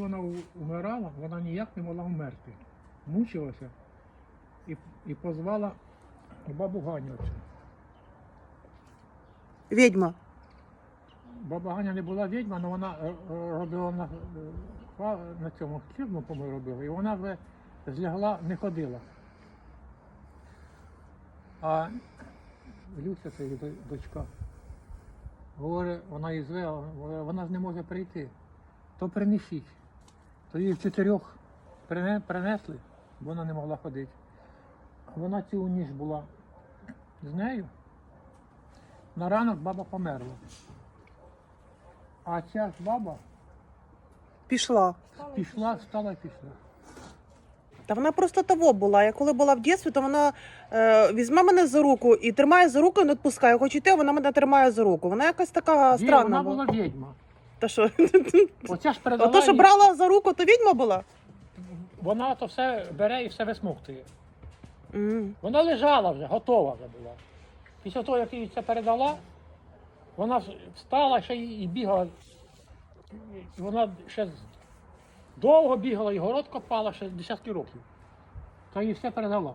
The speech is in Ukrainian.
Вона умирала, вона ніяк не могла вмерти. Мучилася і, і позвала бабу Ганю. Відьма. Баба Ганя не була відьма, але вона е, е, робила на, е, на цьому фірму, по-моєму, робила, і вона вже злягла, не ходила. А Люся, це її дочка, говорить, вона її зве, вона ж не може прийти. То принесіть. То її в чотирьох принесли, бо вона не могла ходити. А Вона цілу ніч була з нею. На ранок баба померла. А ця ж баба Пішла. пішла, встала і пішла. Та вона просто того була. Я коли була в дитинстві, то вона е, візьме мене за руку і тримає за руку і не відпускає. Хочу йти, а вона мене тримає за руку. Вона якась така странна вона була відьма. Та що? Оця ж передала. Ото, що їй- брала за руку, то відьма була? Вона то все бере і все висмоктує. М. Вона лежала вже, готова вже була. Після того, як їй це передала, вона встала ще і бігала. І Вона ще з- довго бігала і город копала ще десятки років. Та їй все передала.